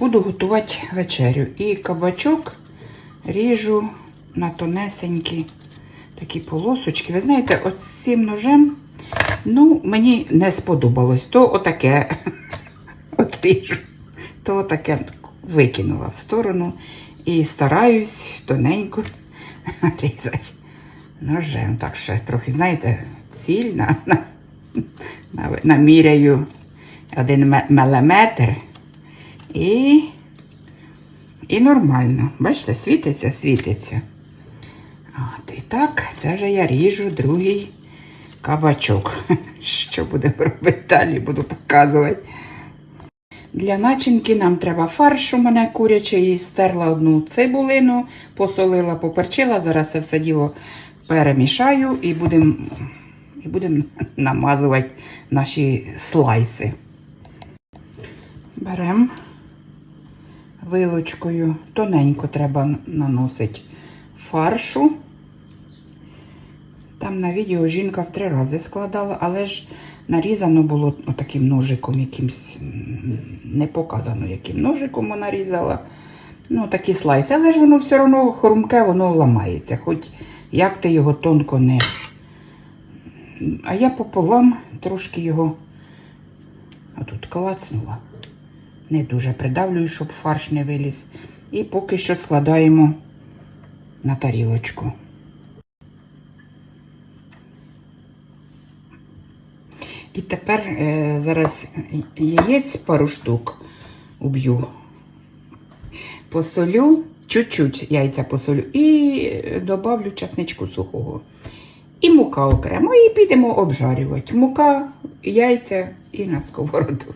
Буду готувати вечерю. І кабачок ріжу на тонесенькі такі полосочки. Ви знаєте, от цим ножем, ну, мені не сподобалось. То отаке от ріжу, то отаке викинула в сторону. І стараюсь тоненько різати ножем. Так що трохи, знаєте, ціль на, на, на, наміряю один ме- міліметр. І, і нормально. Бачите, світиться, світиться. От, і так, це вже я ріжу другий кабачок. Що будемо робити далі, буду показувати. Для начинки нам треба фарш у мене курячий. Стерла одну цибулину, посолила, поперчила. Зараз це все діло перемішаю і будемо будем намазувати наші слайси. Беремо вилочкою, тоненько треба наносити фаршу. Там на відео жінка в три рази складала, але ж нарізано було таким ножиком якимсь, не показано, яким ножиком вона різала. Ну, такі слайси, але ж воно все одно хрумке, воно ламається, хоч як ти його тонко не. А я пополам трошки його отут клацнула. Не дуже придавлюю, щоб фарш не виліз. І поки що складаємо на тарілочку. І тепер е, зараз яєць пару штук уб'ю. Посолю, чуть-чуть яйця посолю і е, добавлю часничку сухого. І мука окремо, і підемо обжарювати. Мука, яйця і на сковороду.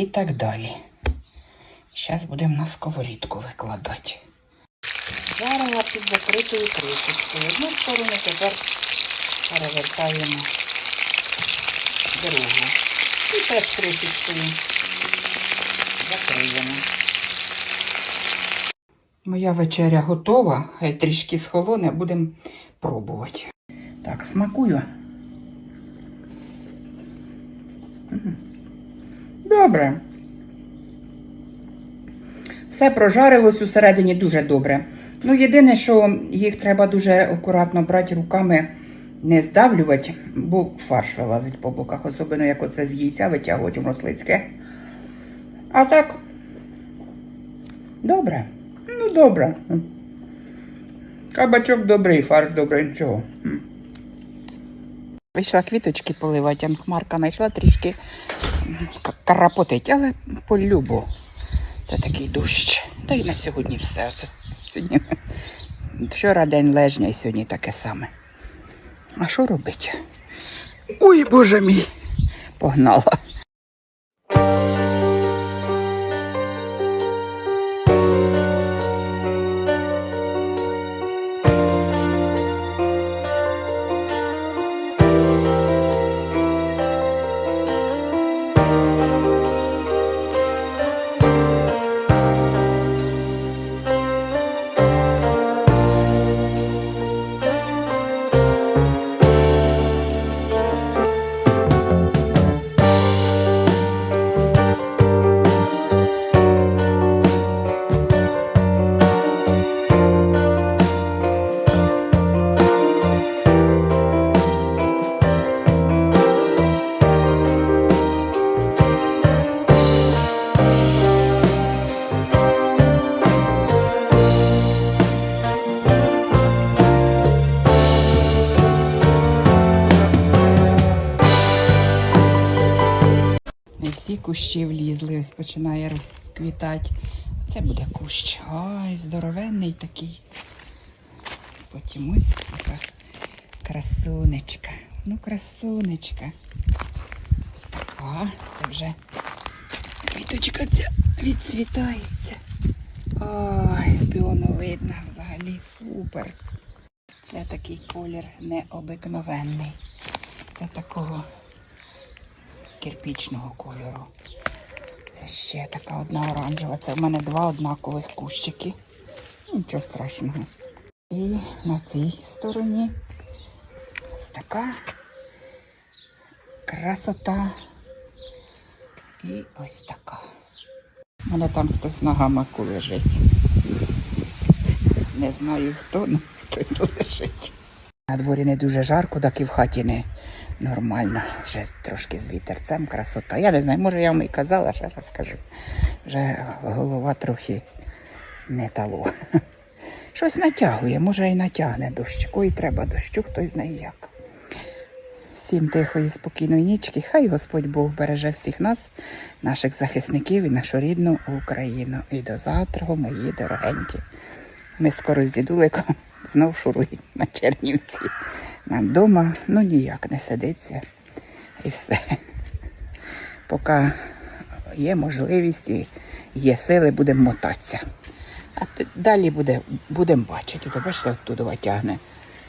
І так далі. Зараз будемо на сковорідку викладати. Жарила під закритою кришечкою. Одну сторону тепер перевертаємо другу. І теж кришечкою закриємо. Моя вечеря готова, хай трішки схолоне, будемо пробувати. Так, смакую. Добре. Все прожарилось усередині дуже добре. Ну, єдине, що їх треба дуже акуратно брати руками, не здавлювати, бо фарш вилазить по боках, особливо як оце з яйця витягувати в мислицьке. А так, добре. Ну, добре. Кабачок добрий, фарш добрий, нічого. Вийшла квіточки поливати, а Хмарка знайшла трішки карапотить, але полюбо. Це такий дощ. Та й на сьогодні все. Це сьогодні. Вчора день лежня і сьогодні таке саме. А що робить? Ой, боже мій! Погнала. Влізли, починає розквітати. Це буде кущ. Ой, здоровенний такий. Потім ось така красунечка. Ну, красунечка. Така. Це вже квіточка ця відцвітається. Ой, піону видно взагалі супер. Це такий колір необикновенний. Це такого кирпічного кольору. Це ще така одна оранжева. Це в мене два однакових кущики. Нічого страшного. І на цій стороні ось така красота. І ось така. У мене там хтось на гамаку лежить. Не знаю хто, але хтось лежить. На дворі не дуже жарко, так і в хаті не нормально. Ще трошки з вітерцем красота. Я не знаю, може я вам і казала, ще раз скажу. Вже голова трохи не того. Щось натягує, може і натягне дощ. Кої треба дощу, хто знає як. Всім тихої, спокійної нічки. Хай Господь Бог береже всіх нас, наших захисників і нашу рідну Україну. І до завтра, мої дорогенькі. Ми скоро з дідуликом знов шуруємо на Чернівці. Нам вдома ну ніяк не сидиться. І все. Поки є можливість і є сили, будемо мотатися. А далі буде, будемо бачити. Бачите, оттудова тягне.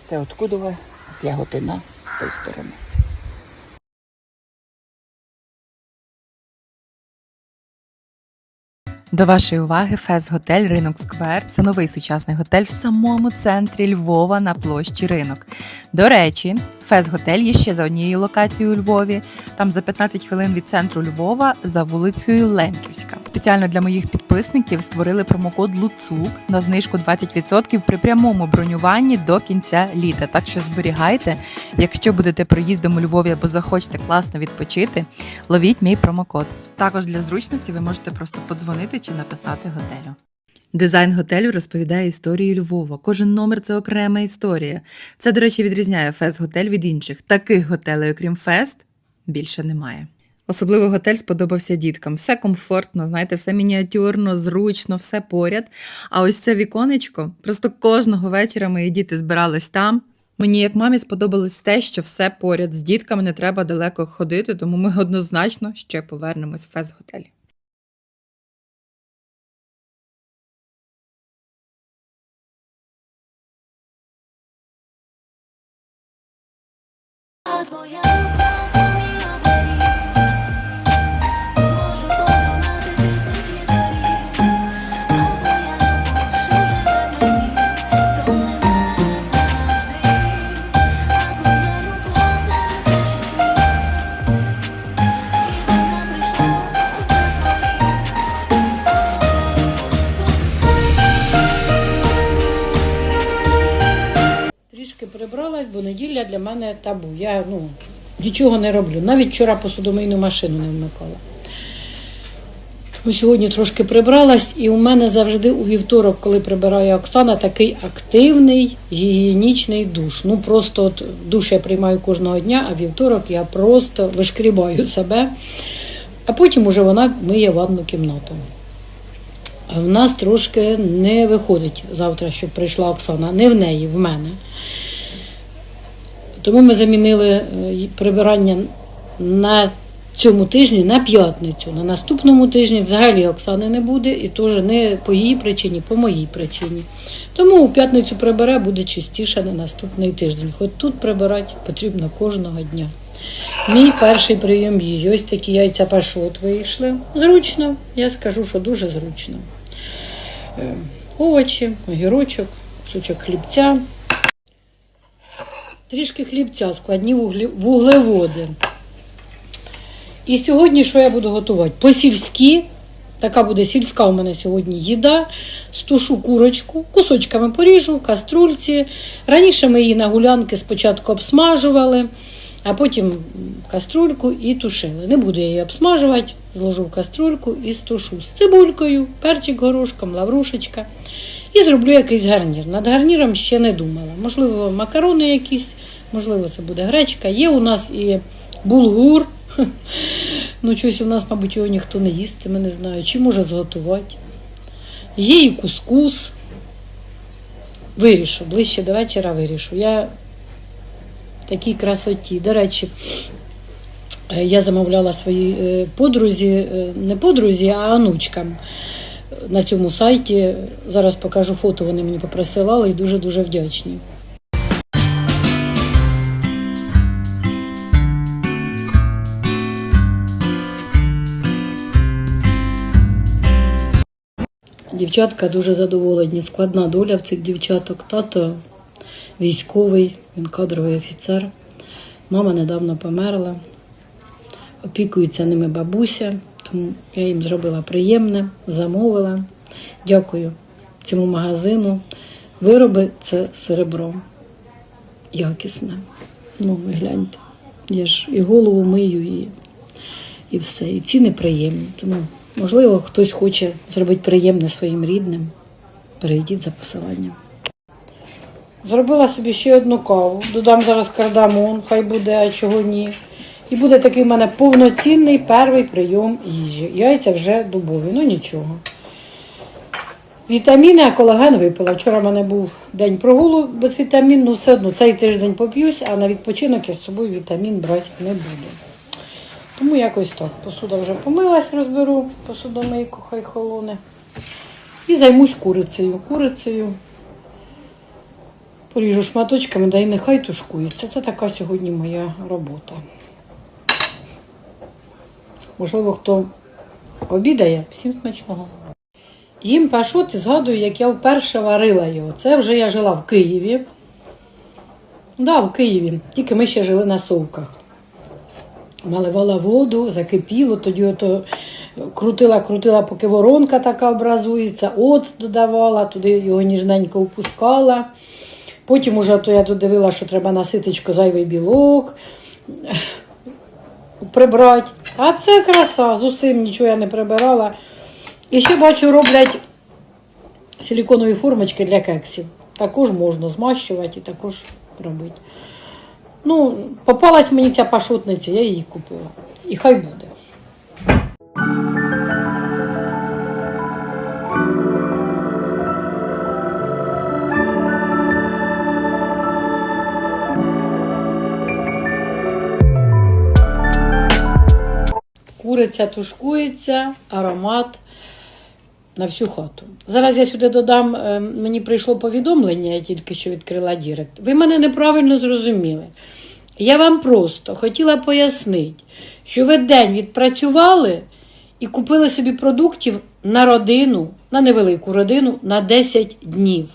Це откудова з яготина з тої сторони. До вашої уваги Фес Готель Ринок Сквер. Це новий сучасний готель в самому центрі Львова на площі Ринок. До речі, Фес Готель є ще за однією локацією у Львові. Там за 15 хвилин від центру Львова за вулицею Лемківська. Спеціально для моїх підписників створили промокод Луцук на знижку 20% при прямому бронюванні до кінця літа. Так що зберігайте, якщо будете проїздом у Львові або захочете класно відпочити, ловіть мій промокод. Також для зручності ви можете просто подзвонити чи написати готелю. Дизайн готелю розповідає історію Львова. Кожен номер це окрема історія. Це, до речі, відрізняє Фест Готель від інших. Таких готелей, окрім Фест, більше немає. Особливо готель сподобався діткам. Все комфортно, знаєте, все мініатюрно, зручно, все поряд. А ось це віконечко. Просто кожного вечора мої діти збирались там. Мені, як мамі, сподобалось те, що все поряд з дітками не треба далеко ходити, тому ми однозначно ще повернемось в Фест Готель. Твоя Трішки прибралась, бо неділя для мене табу. Я ну, нічого не роблю. Навіть вчора посудомийну машину не вмикала. Тому сьогодні трошки прибралась, і у мене завжди у вівторок, коли прибирає Оксана, такий активний гігієнічний душ. Ну просто от душ я приймаю кожного дня, а вівторок я просто вишкрібаю себе, а потім уже вона миє ванну кімнату. В нас трошки не виходить завтра, щоб прийшла Оксана. Не в неї, в мене. Тому ми замінили е, прибирання на цьому тижні на п'ятницю. На наступному тижні взагалі Оксани не буде, і теж не по її причині, по моїй причині. Тому у п'ятницю прибере, буде чистіше на наступний тиждень. Хоч тут прибирати потрібно кожного дня. Мій перший прийом їжі. Ось такі яйця пашот вийшли. Зручно, я скажу, що дуже зручно. Е, Овочі, огірочок, кусочок хлібця. Трішки хлібця, складні вуглеводи. І сьогодні що я буду готувати? По-сільськи, така буде сільська у мене сьогодні їда. Стушу курочку, кусочками поріжу в каструльці. Раніше ми її на гулянки спочатку обсмажували, а потім каструльку і тушили. Не буду я її обсмажувати, зложу в каструльку і стушу з цибулькою, перчик горошком, лаврушечка. І зроблю якийсь гарнір. Над гарніром ще не думала. Можливо, макарони якісь, можливо, це буде гречка. Є у нас і булгур. Ну, щось у нас, мабуть, його ніхто не їстиме, не знаю. Чи може зготувати. Є і кускус. Вирішу, ближче до вечора вирішу. Я такій красоті. До речі, е, я замовляла своїй е, подрузі, е, не подрузі, а онучкам на цьому сайті. Зараз покажу фото, вони мені попросилали і дуже-дуже вдячні. Дівчатка дуже задоволені. Складна доля в цих дівчаток. Тато військовий, він кадровий офіцер. Мама недавно померла. Опікується ними бабуся, тому я їм зробила приємне, замовила. Дякую цьому магазину. Вироби це серебро. Якісне. Ну, ви гляньте. Я ж і голову мию, і, і все. І ціни приємні. Тому, можливо, хтось хоче зробити приємне своїм рідним. Перейдіть за посиланням. Зробила собі ще одну каву. Додам зараз кардамон, хай буде, а чого ні. І буде такий в мене повноцінний перший прийом їжі. Яйця вже дубові, ну нічого. Вітаміни, а колаген випила. Вчора в мене був день прогулу без вітамін, ну все одно цей тиждень поп'юсь, а на відпочинок я з собою вітамін брати не буду. Тому якось так. Посуда вже помилась, розберу посудомийку, хай холоне. І займусь курицею. Курицею поріжу шматочками, да й нехай тушкується. Це така сьогодні моя робота. Можливо, хто обідає, всім смачного. Їм пашот і згадую, як я вперше варила його. Це вже я жила в Києві. Да, в Києві. Тільки ми ще жили на совках. Наливала воду, закипіло, тоді ото крутила, крутила, поки воронка така образується, оцт додавала, туди його ніжненько впускала. Потім уже то я додивила, що треба наситочко зайвий білок прибрати. А це краса, з усім нічого я не прибирала. І ще бачу, роблять силіконові формочки для кексів. Також можна змащувати і також робити. Ну, попалась мені ця пашотниця, я її купила. І хай буде. Куриця тушкується, аромат на всю хату. Зараз я сюди додам, е, мені прийшло повідомлення, я тільки що відкрила Дірект. Ви мене неправильно зрозуміли. Я вам просто хотіла пояснити, що ви день відпрацювали і купили собі продуктів на родину, на невелику родину на 10 днів.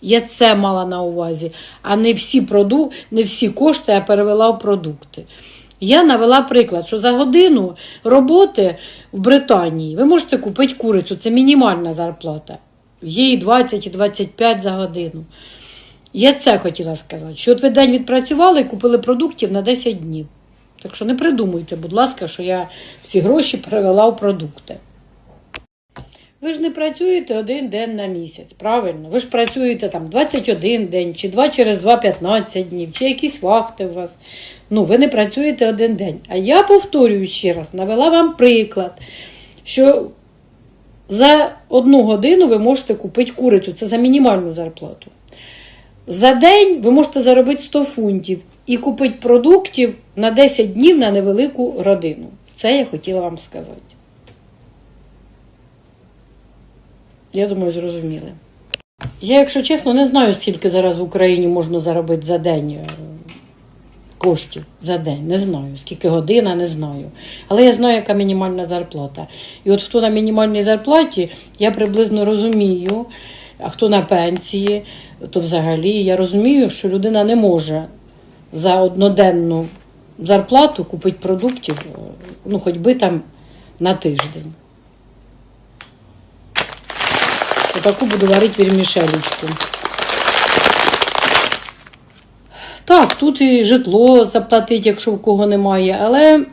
Я це мала на увазі, а не всі, проду... не всі кошти я перевела в продукти. Я навела приклад, що за годину роботи в Британії ви можете купити курицю, це мінімальна зарплата. Є і 20, і 25 за годину. Я це хотіла сказати, що от ви день відпрацювали і купили продуктів на 10 днів. Так що не придумуйте, будь ласка, що я всі гроші перевела в продукти. Ви ж не працюєте один день на місяць, правильно? Ви ж працюєте там 21 день, чи 2 через 2 15 днів, чи якісь вахти у вас. Ну, ви не працюєте один день. А я повторюю ще раз, навела вам приклад, що за одну годину ви можете купити курицю, це за мінімальну зарплату. За день ви можете заробити 100 фунтів і купити продуктів на 10 днів на невелику родину. Це я хотіла вам сказати. Я думаю, зрозуміли. Я, якщо чесно, не знаю, скільки зараз в Україні можна заробити за день е, коштів за день. Не знаю, скільки година, не знаю. Але я знаю, яка мінімальна зарплата. І от хто на мінімальній зарплаті, я приблизно розумію, а хто на пенсії, то взагалі я розумію, що людина не може за одноденну зарплату купити продуктів, е, ну, хоч би там на тиждень. Отаку буду варити вірмішелечку. Так, тут і житло заплатить, якщо в кого немає, але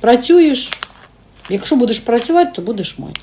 працюєш. Якщо будеш працювати, то будеш мати.